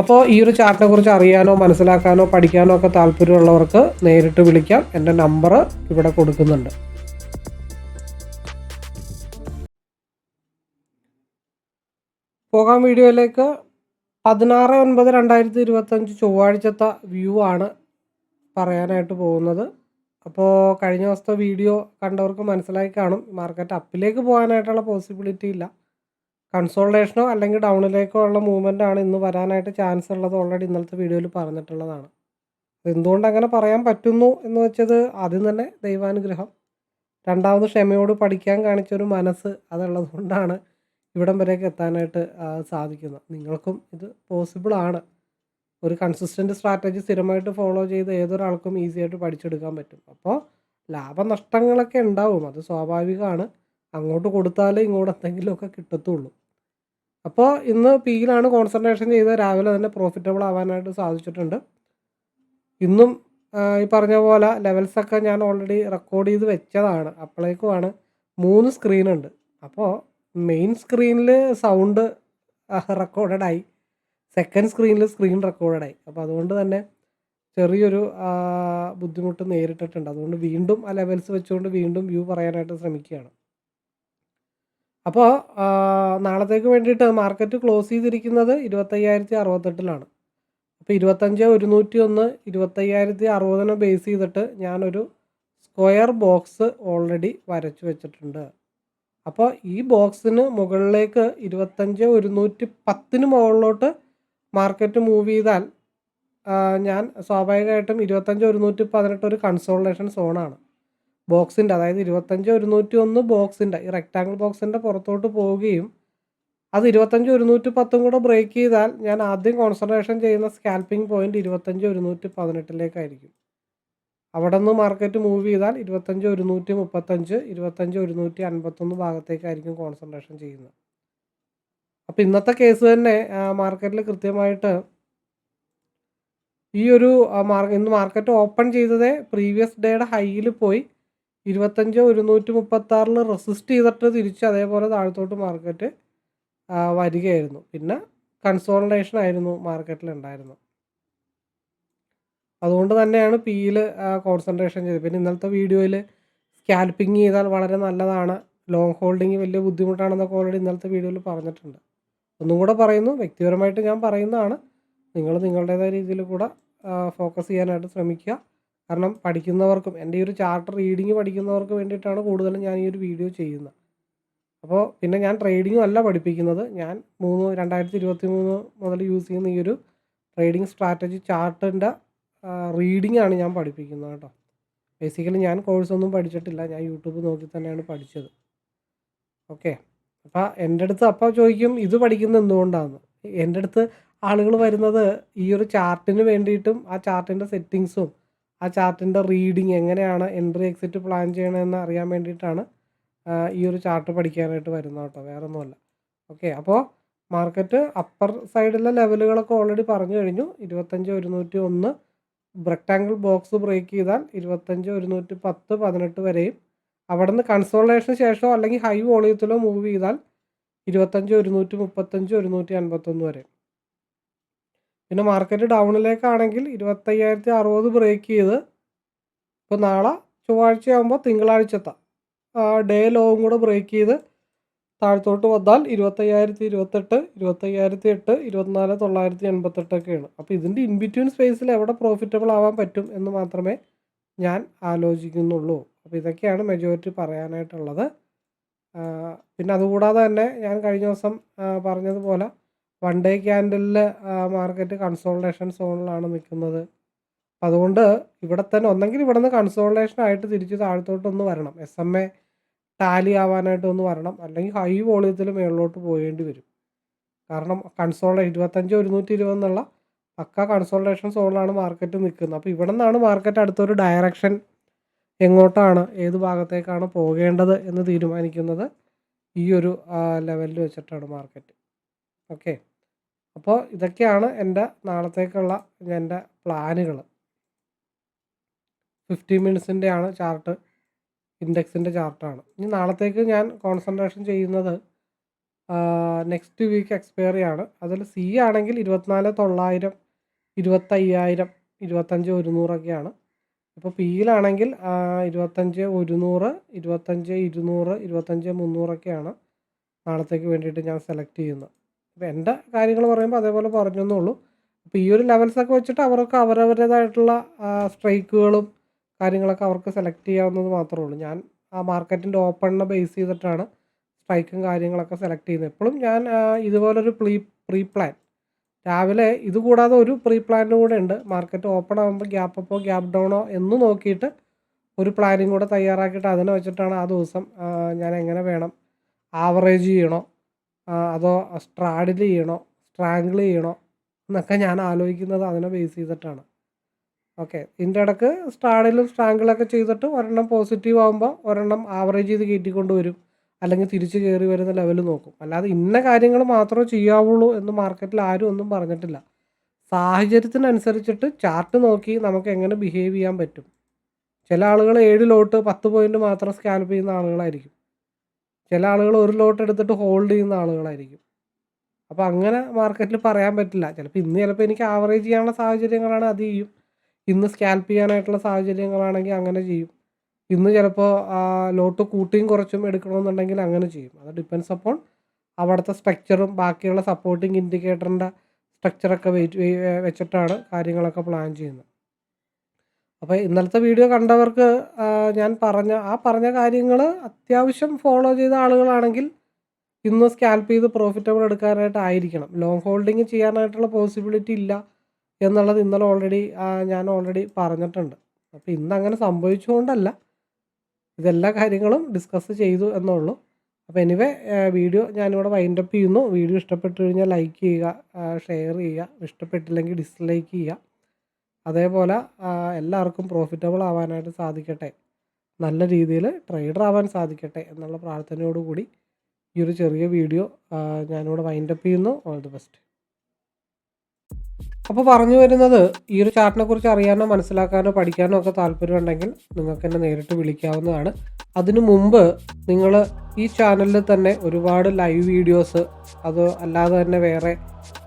അപ്പോൾ ഈ ഒരു ചാർട്ടിനെ കുറിച്ച് അറിയാനോ മനസ്സിലാക്കാനോ പഠിക്കാനോ ഒക്കെ താല്പര്യമുള്ളവർക്ക് നേരിട്ട് വിളിക്കാം. എന്റെ നമ്പർ ഇവിടെ കൊടുക്കുന്നുണ്ട്. പോകാം വീഡിയോയിലേക്ക്. പതിനാറ് ഒൻപത് രണ്ടായിരത്തി ഇരുപത്തഞ്ച് ചൊവ്വാഴ്ചത്തെ വ്യൂ ആണ് പറയാനായിട്ട് പോകുന്നത്. അപ്പോൾ കഴിഞ്ഞ ദിവസത്തെ വീഡിയോ കണ്ടവർക്ക് മനസ്സിലായി കാണും. മാർക്കറ്റ് അപ്പിലേക്ക് പോകാനായിട്ടുള്ള പോസിബിലിറ്റി ഇല്ല. കൺസോൾട്ടേഷനോ അല്ലെങ്കിൽ ഡൗണിലേക്കോ ഉള്ള മൂവ്മെന്റ് ആണ് ഇന്ന് വരാനായിട്ട് ചാൻസ് ഉള്ളത് ഓൾറെഡി ഇന്നലത്തെ വീഡിയോയിൽ പറഞ്ഞിട്ടുള്ളതാണ്. എന്തുകൊണ്ട് അങ്ങനെ പറയാൻ പറ്റുന്നു എന്ന് വെച്ചത് ആദ്യം തന്നെ ദൈവാനുഗ്രഹം. രണ്ടാമത് ക്ഷമയോട് പഠിക്കാൻ കാണിച്ചൊരു മനസ്സ് അതുള്ളത് കൊണ്ടാണ് ഇവിടം വരെയൊക്കെ എത്താനായിട്ട് സാധിക്കുന്നത്. നിങ്ങൾക്കും ഇത് പോസിബിൾ ആണ്. ഒരു കൺസിസ്റ്റന്റ് സ്ട്രാറ്റജി സ്ഥിരമായിട്ട് ഫോളോ ചെയ്ത് ഏതൊരാൾക്കും ഈസി ആയിട്ട് പഠിച്ചെടുക്കാൻ പറ്റും. അപ്പോൾ ലാഭനഷ്ടങ്ങളൊക്കെ ഉണ്ടാവും. അത് സ്വാഭാവികമാണ്. അങ്ങോട്ട് കൊടുത്താലേ ഇങ്ങോട്ട് എന്തെങ്കിലുമൊക്കെ കിട്ടത്തുള്ളൂ. അപ്പോൾ ഇന്ന് പിയിലാണ് കോൺസെൻട്രേഷൻ ചെയ്ത് രാവിലെ തന്നെ പ്രോഫിറ്റബിൾ ആവാനായിട്ട് സാധിച്ചിട്ടുണ്ട്. ഇന്നും ഈ പറഞ്ഞ പോലെ ലെവൽസൊക്കെ ഞാൻ ഓൾറെഡി റെക്കോർഡ് ചെയ്ത് വെച്ചതാണ്. അപ്പോഴേക്കുമാണ് മൂന്ന് സ്ക്രീൻ ഉണ്ട്. അപ്പോൾ മെയിൻ സ്ക്രീനിൽ സൗണ്ട് റെക്കോർഡഡ് ആയി. സെക്കൻഡ് സ്ക്രീനിൽ സ്ക്രീൻ റെക്കോർഡഡ് ആയി. അപ്പോൾ അതുകൊണ്ട് തന്നെ ചെറിയൊരു ബുദ്ധിമുട്ട് നേരിട്ടിട്ടുണ്ട്. അതുകൊണ്ട് വീണ്ടും ആ ലെവൽസ് വെച്ചുകൊണ്ട് വീണ്ടും വ്യൂ പറയാനായിട്ട് ശ്രമിക്കുകയാണ്. അപ്പോൾ നാളത്തേക്ക് വേണ്ടിയിട്ട് മാർക്കറ്റ് ക്ലോസ് ചെയ്തിരിക്കുന്നത് ഇരുപത്തയ്യായിരത്തി അറുപത്തെട്ടിലാണ് അപ്പോൾ ഇരുപത്തഞ്ച് ഒരുന്നൂറ്റി ഒന്ന് ഇരുപത്തയ്യായിരത്തി അറുപതിനെ ബേസ് ചെയ്തിട്ട് ഞാനൊരു സ്ക്വയർ ബോക്സ് ഓൾറെഡി വരച്ചു വെച്ചിട്ടുണ്ട്. അപ്പോൾ ഈ ബോക്സിന് മുകളിലേക്ക് ഇരുപത്തഞ്ച് ഒരുന്നൂറ്റി പത്തിന് മുകളിലോട്ട് മാർക്കറ്റ് മൂവ് ചെയ്താൽ ഞാൻ സ്വാഭാവികമായിട്ടും ഇരുപത്തഞ്ച് ഒരുന്നൂറ്റി പതിനെട്ട് ഒരു കൺസോൾട്ടേഷൻ സോണാണ് ബോക്സിന്റെ അതായത് ഇരുപത്തഞ്ച് ഒരുന്നൂറ്റി ഒന്ന് ബോക്സിന്റെ ഈ റെക്റ്റാങ്കിൾ ബോക്സിന്റെ പുറത്തോട്ട് പോവുകയും അത് ഇരുപത്തഞ്ച് ഒരുന്നൂറ്റി പത്തും കൂടെ ബ്രേക്ക് ചെയ്താൽ ഞാൻ ആദ്യം കോൺസെൻട്രേഷൻ ചെയ്യുന്ന സ്കാൽപ്പിംഗ് പോയിന്റ് ഇരുപത്തഞ്ച് ഒരുന്നൂറ്റി പതിനെട്ടിലേക്കായിരിക്കും. അവിടെ നിന്ന് മാർക്കറ്റ് മൂവ് ചെയ്താൽ ഇരുപത്തഞ്ച് ഒരുന്നൂറ്റി മുപ്പത്തഞ്ച് ഇരുപത്തഞ്ച് ഒരുന്നൂറ്റി അൻപത്തൊന്ന് ഭാഗത്തേക്കായിരിക്കും കോൺസെൻട്രേഷൻ ചെയ്യുന്നത്. അപ്പോൾ ഇന്നത്തെ കേസ് തന്നെ മാർക്കറ്റിൽ കൃത്യമായിട്ട് ഈ ഒരു മാർ- ഇന്ന് മാർക്കറ്റ് ഓപ്പൺ ചെയ്തതേ പ്രീവിയസ് ഡേയുടെ ഹൈയിൽ പോയി ഇരുപത്തഞ്ച് ഒരുന്നൂറ്റി മുപ്പത്താറിൽ റെസിസ്റ്റ് ചെയ്തിട്ട് തിരിച്ച് അതേപോലെ താഴത്തോട്ട് മാർക്കറ്റ് വരികയായിരുന്നു. പിന്നെ കൺസോൾട്ടേഷൻ ആയിരുന്നു മാർക്കറ്റിൽ ഉണ്ടായിരുന്നത് അതുകൊണ്ട് തന്നെയാണ് പിയിൽ കോൺസെൻട്രേഷൻ ചെയ്തത്. പിന്നെ ഇന്നലത്തെ വീഡിയോയിൽ സ്കാൽപ്പിംഗ് ചെയ്താൽ വളരെ നല്ലതാണ്. ലോങ് ഹോൾഡിങ് വലിയ ബുദ്ധിമുട്ടാണെന്നൊക്കെ ഓൾറെഡി ഇന്നലത്തെ വീഡിയോയിൽ പറഞ്ഞിട്ടുണ്ട്. ഒന്നും കൂടെ പറയുന്നു. വ്യക്തിപരമായിട്ട് ഞാൻ പറയുന്നതാണ്. നിങ്ങൾ നിങ്ങളുടേതായ രീതിയിൽ കൂടെ ഫോക്കസ് ചെയ്യാനായിട്ട് ശ്രമിക്കുക. കാരണം പഠിക്കുന്നവർക്കും എന്റെ ഈ ഒരു ചാർട്ടർ റീഡിങ് പഠിക്കുന്നവർക്ക് വേണ്ടിയിട്ടാണ് കൂടുതലും ഞാൻ ഈ ഒരു വീഡിയോ ചെയ്യുന്നത്. അപ്പോൾ പിന്നെ ഞാൻ ട്രേഡിങ്ങും അല്ല പഠിപ്പിക്കുന്നത്. ഞാൻ മൂന്ന് രണ്ടായിരത്തി ഇരുപത്തി മൂന്ന് മുതൽ യൂസ് ചെയ്യുന്ന ഈ ഒരു ട്രേഡിംഗ് സ്ട്രാറ്റജി ചാർട്ടിന്റെ റീഡിംഗ് ആണ് ഞാൻ പഠിപ്പിക്കുന്നത് കേട്ടോ. ബേസിക്കലി ഞാൻ കോഴ്സ് ഒന്നും പഠിച്ചിട്ടില്ല. ഞാൻ യൂട്യൂബ് നോക്കി തന്നെയാണ് പഠിച്ചത്. ഓക്കെ അപ്പോൾ എന്റെ അടുത്ത് അപ്പോൾ ചോദിക്കും ഇത് പഠിക്കുന്നത് എന്തുകൊണ്ടാണ് എന്റെ അടുത്ത് ആളുകൾ വരുന്നത് ഈ ഒരു ചാർട്ടിന് വേണ്ടിയിട്ടും ആ ചാർട്ടിന്റെ സെറ്റിങ്സും ആ ചാർട്ടിന്റെ റീഡിങ് എങ്ങനെയാണ് എൻട്രി എക്സിറ്റ് പ്ലാൻ ചെയ്യണമെന്ന് അറിയാൻ വേണ്ടിയിട്ടാണ് ഈ ഒരു ചാർട്ട് പഠിക്കാനായിട്ട് വരുന്നത് കേട്ടോ വേറെ ഒന്നുമല്ല ഓക്കെ അപ്പോൾ മാർക്കറ്റ് അപ്പർ സൈഡിലെ ലെവലുകളൊക്കെ ഓൾറെഡി പറഞ്ഞു കഴിഞ്ഞു. ഇരുപത്തഞ്ച് ഒരുന്നൂറ്റി ഒന്ന് ബ്രക്റ്റാങ്കിൾ ബോക്സ് ബ്രേക്ക് ചെയ്താൽ ഇരുപത്തഞ്ച് ഒരുന്നൂറ്റി പത്ത് പതിനെട്ട് വരെയും. അവിടെ നിന്ന് കൺസോൾട്ടേഷന് ശേഷമോ അല്ലെങ്കിൽ ഹൈ വോളിയത്തിലോ മൂവ് ചെയ്താൽ ഇരുപത്തഞ്ച് ഒരുന്നൂറ്റി മുപ്പത്തഞ്ച് ഒരുന്നൂറ്റി അൻപത്തൊന്ന് വരെ പിന്നെ മാർക്കറ്റ് ഡൗണിലേക്കാണെങ്കിൽ ഇരുപത്തയ്യായിരത്തി അറുപത് ബ്രേക്ക് ചെയ്ത് ഇപ്പോൾ നാളെ ചൊവ്വാഴ്ചയാകുമ്പോൾ തിങ്കളാഴ്ചത്തെ ഡേ ലോവും കൂടെ ബ്രേക്ക് ചെയ്ത് താഴത്തോട്ട് വന്നാൽ ഇരുപത്തയ്യായിരത്തി ഇരുപത്തെട്ട് ഇരുപത്തയ്യായിരത്തി എട്ട് ഇരുപത്തിനാല് തൊള്ളായിരത്തി എൺപത്തെട്ടൊക്കെയാണ് അപ്പോൾ ഇതിന്റെ ഇൻ ബിറ്റ്വീൻ സ്പേസിൽ എവിടെ പ്രോഫിറ്റബിൾ ആവാൻ പറ്റും എന്ന് മാത്രമേ ഞാൻ ആലോചിക്കുന്നുള്ളൂ. അപ്പോൾ ഇതൊക്കെയാണ് മെജോറിറ്റി പറയാനായിട്ടുള്ളത്. പിന്നെ അതുകൂടാതെ തന്നെ ഞാൻ കഴിഞ്ഞ ദിവസം പറഞ്ഞതുപോലെ വൺ ഡേ ക്യാൻഡലിൽ മാർക്കറ്റ് കൺസോൾട്ടേഷൻ സോണിലാണ് നിൽക്കുന്നത് അതുകൊണ്ട് ഇവിടെ തന്നെ ഒന്നെങ്കിൽ ഇവിടെ നിന്ന് കൺസോൾട്ടേഷൻ ആയിട്ട് തിരിച്ച് താഴത്തോട്ടൊന്ന് വരണം. എസ് എം എ ടാലി ആവാനായിട്ട് ഒന്ന് വരണം. അല്ലെങ്കിൽ ഹൈ വോളിയത്തിൽ മേളിലോട്ട് പോകേണ്ടി വരും. കാരണം കൺസോൾ ഇരുപത്തഞ്ച് ഒരുന്നൂറ്റി ഇരുപത് എന്നുള്ള പക്ക കൺസോൾട്ടേഷൻ സോണിലാണ് മാർക്കറ്റ് നിൽക്കുന്നത് അപ്പോൾ ഇവിടെ നിന്നാണ് മാർക്കറ്റ് അടുത്തൊരു ഡയറക്ഷൻ എങ്ങോട്ടാണ് ഏത് ഭാഗത്തേക്കാണ് പോകേണ്ടത് എന്ന് തീരുമാനിക്കുന്നത് ഈ ഒരു ലെവലിൽ വെച്ചിട്ടാണ് മാർക്കറ്റ് ഓക്കെ അപ്പോൾ ഇതൊക്കെയാണ് എന്റെ നാളത്തേക്കുള്ള എന്റെ പ്ലാനുകൾ ഫിഫ്റ്റി മിനിറ്റ്സിന്റെ ആണ് ചാർട്ട് ഇൻഡെക്സിന്റെ ചാർട്ടാണ്. ഇനി നാളത്തേക്ക് ഞാൻ കോൺസെൻട്രേഷൻ ചെയ്യുന്നത് നെക്സ്റ്റ് വീക്ക് എക്സ്പയറി ആണ്. അതിൽ സി ആണെങ്കിൽ ഇരുപത്തിനാല് തൊള്ളായിരം ഇരുപത്തയ്യായിരം ഇരുപത്തഞ്ച് ഒരുന്നൂറൊക്കെയാണ്. ഇപ്പോൾ പിയിലാണെങ്കിൽ ഇരുപത്തഞ്ച് ഒരുന്നൂറ് ഇരുപത്തഞ്ച് ഇരുന്നൂറ് ഇരുപത്തഞ്ച് മുന്നൂറൊക്കെയാണ് നാളത്തേക്ക് വേണ്ടിയിട്ട് ഞാൻ സെലക്ട് ചെയ്യുന്നത്. അപ്പോൾ എന്റെ കാര്യങ്ങൾ പറയുമ്പോൾ അതേപോലെ പറഞ്ഞെന്നേ ഉള്ളൂ അപ്പോൾ ഈ ഒരു ലെവൽസൊക്കെ വെച്ചിട്ട് അവർക്ക് അവരവരുടേതായിട്ടുള്ള സ്ട്രൈക്കുകളും കാര്യങ്ങളൊക്കെ അവർക്ക് സെലക്ട് ചെയ്യാവുന്നത് മാത്രമേ ഉള്ളൂ. ഞാൻ ആ മാർക്കറ്റിന്റെ ഓപ്പണിനെ ബേസ് ചെയ്തിട്ടാണ് സ്ട്രൈക്കും കാര്യങ്ങളൊക്കെ സെലക്ട് ചെയ്യുന്നത്. എപ്പോഴും ഞാൻ ഇതുപോലൊരു പ്രീ പ്രീ പ്ലാൻ രാവിലെ ഇത് കൂടാതെ ഒരു പ്രീ പ്ലാനും കൂടെ ഉണ്ട്. മാർക്കറ്റ് ഓപ്പൺ ആകുമ്പോൾ ഗ്യാപ്പ് അപ്പോ ഗ്യാപ്പ് ഡൗണോ എന്ന് നോക്കിയിട്ട് ഒരു പ്ലാനിങ് കൂടെ തയ്യാറാക്കിയിട്ട് അതിനെ വെച്ചിട്ടാണ് ആ ദിവസം ഞാൻ എങ്ങനെ വേണം ആവറേജ് ചെയ്യണോ അതോ സ്ട്രാഡിൽ ചെയ്യണോ? സ്ട്രാങ്കിൾ ചെയ്യണോ? എന്നൊക്കെ ഞാൻ ആലോചിക്കുന്നത് അതിനെ ബേസ് ചെയ്തിട്ടാണ്. ഓക്കെ ഇതിന്റെ ഇടയ്ക്ക് സ്ട്രാഡിലും സ്ട്രാങ്കിളൊക്കെ ചെയ്തിട്ട് ഒരെണ്ണം പോസിറ്റീവ് ആകുമ്പോൾ ഒരെണ്ണം ആവറേജ് ചെയ്ത് കയറ്റിക്കൊണ്ട് വരും. അല്ലെങ്കിൽ തിരിച്ച് കയറി വരുന്ന ലെവൽ നോക്കും. അല്ലാതെ ഇന്ന കാര്യങ്ങൾ മാത്രമേ ചെയ്യാവുള്ളൂ എന്ന് മാർക്കറ്റിൽ ആരും ഒന്നും പറഞ്ഞിട്ടില്ല. സാഹചര്യത്തിനനുസരിച്ചിട്ട് ചാർട്ട് നോക്കി നമുക്ക് എങ്ങനെ ബിഹേവ് ചെയ്യാൻ പറ്റും. ചില ആളുകൾ ഏഴ് ലോട്ട് പത്ത് പോയിന്റ് മാത്രം സ്കാൽപ്പ് ചെയ്യുന്ന ആളുകളായിരിക്കും. ചില ആളുകൾ ഒരു ലോട്ട് എടുത്തിട്ട് ഹോൾഡ് ചെയ്യുന്ന ആളുകളായിരിക്കും. അപ്പോൾ അങ്ങനെ മാർക്കറ്റിൽ പറയാൻ പറ്റില്ല. ചിലപ്പോൾ ഇന്ന് ചിലപ്പോൾ എനിക്ക് ആവറേജ് ചെയ്യാനുള്ള സാഹചര്യങ്ങളാണ് അത് ചെയ്യും. ഇന്ന് സ്കാൽപ്പ് ചെയ്യാനായിട്ടുള്ള സാഹചര്യങ്ങളാണെങ്കിൽ അങ്ങനെ ചെയ്യും. ഇന്ന് ചിലപ്പോൾ ലോട്ട് കൂട്ടിയും കുറച്ചും എടുക്കണമെന്നുണ്ടെങ്കിൽ അങ്ങനെ ചെയ്യും. അത് ഡിപ്പെൻസ് അപ്പോൺ അവിടുത്തെ സ്ട്രക്ചറും ബാക്കിയുള്ള സപ്പോർട്ടിങ് ഇൻഡിക്കേറ്ററിന്റെ സ്ട്രക്ചറൊക്കെ വെയിറ്റ് വെച്ചിട്ടാണ് കാര്യങ്ങളൊക്കെ പ്ലാൻ ചെയ്യുന്നത്. അപ്പോൾ ഇന്നലത്തെ വീഡിയോ കണ്ടവർക്ക് ഞാൻ പറഞ്ഞ ആ പറഞ്ഞ കാര്യങ്ങൾ അത്യാവശ്യം ഫോളോ ചെയ്ത ആളുകളാണെങ്കിൽ ഇന്ന് സ്കാൽപ്പ് ചെയ്ത് പ്രോഫിറ്റബിൾ എടുക്കാനായിട്ട് ആയിരിക്കണം. ലോങ് ഹോൾഡിങ് ചെയ്യാനായിട്ടുള്ള പോസിബിലിറ്റി ഇല്ല എന്നുള്ളത് ഇന്നലെ ഓൾറെഡി ഞാൻ ഓൾറെഡി പറഞ്ഞിട്ടുണ്ട്. അപ്പോൾ ഇന്ന് അങ്ങനെ സംഭവിച്ചുകൊണ്ടല്ല. ഇതെല്ലാ കാര്യങ്ങളും ഡിസ്കസ് ചെയ്തു എന്നുള്ളൂ. അപ്പോൾ എനിവേ വീഡിയോ ഞാനിവിടെ വൈൻഡപ്പ് ചെയ്യുന്നു. വീഡിയോ ഇഷ്ടപ്പെട്ടു കഴിഞ്ഞാൽ ലൈക്ക് ചെയ്യുക ഷെയർ ചെയ്യുക. ഇഷ്ടപ്പെട്ടില്ലെങ്കിൽ ഡിസ്ലൈക്ക് ചെയ്യുക. അതേപോലെ എല്ലാവർക്കും പ്രോഫിറ്റബിൾ ആവാനായിട്ട് സാധിക്കട്ടെ. നല്ല രീതിയിൽ ട്രേഡർ ആവാൻ സാധിക്കട്ടെ എന്നുള്ള പ്രാർത്ഥനയോടുകൂടി ഈ ഒരു ചെറിയ വീഡിയോ ഞാനിവിടെ വൈൻഡപ്പ് ചെയ്യുന്നു. ഓൾ ദി ബെസ്റ്റ് അപ്പോൾ പറഞ്ഞു വരുന്നത് ഈ ഒരു ചാർട്ടിനെ കുറിച്ച് അറിയാനോ മനസ്സിലാക്കാനോ പഠിക്കാനോ ഒക്കെ താല്പര്യമുണ്ടെങ്കിൽ നിങ്ങൾക്ക് എന്നെ നേരിട്ട് വിളിക്കാവുന്നതാണ്. അതിനു മുമ്പ് നിങ്ങൾ ഈ ചാനലിൽ തന്നെ ഒരുപാട് ലൈവ് വീഡിയോസ് അത് അല്ലാതെ തന്നെ വേറെ